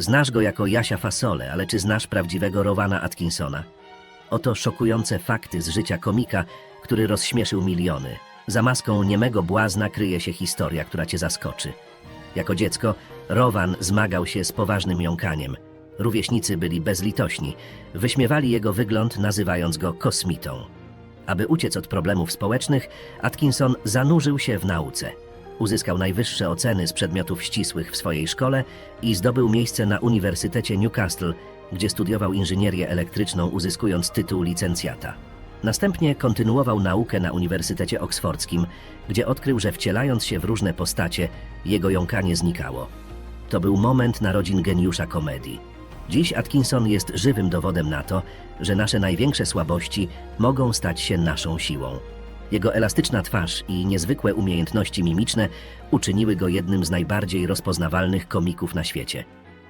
Znasz go jako Jasia Fasole, ale czy znasz prawdziwego Rowana Atkinsona? Oto szokujące fakty z życia komika, który rozśmieszył miliony. Za maską niemego błazna kryje się historia, która cię zaskoczy. Jako dziecko Rowan zmagał się z poważnym jąkaniem. Rówieśnicy byli bezlitośni. Wyśmiewali jego wygląd, nazywając go kosmitą. Aby uciec od problemów społecznych, Atkinson zanurzył się w nauce. Uzyskał najwyższe oceny z przedmiotów ścisłych w swojej szkole i zdobył miejsce na Uniwersytecie Newcastle, gdzie studiował inżynierię elektryczną, uzyskując tytuł licencjata. Następnie kontynuował naukę na Uniwersytecie Oksfordzkim, gdzie odkrył, że wcielając się w różne postacie, jego jąkanie znikało. To był moment narodzin geniusza komedii. Dziś Atkinson jest żywym dowodem na to, że nasze największe słabości mogą stać się naszą siłą. Jego elastyczna twarz i niezwykłe umiejętności mimiczne uczyniły go jednym z najbardziej rozpoznawalnych komików na świecie.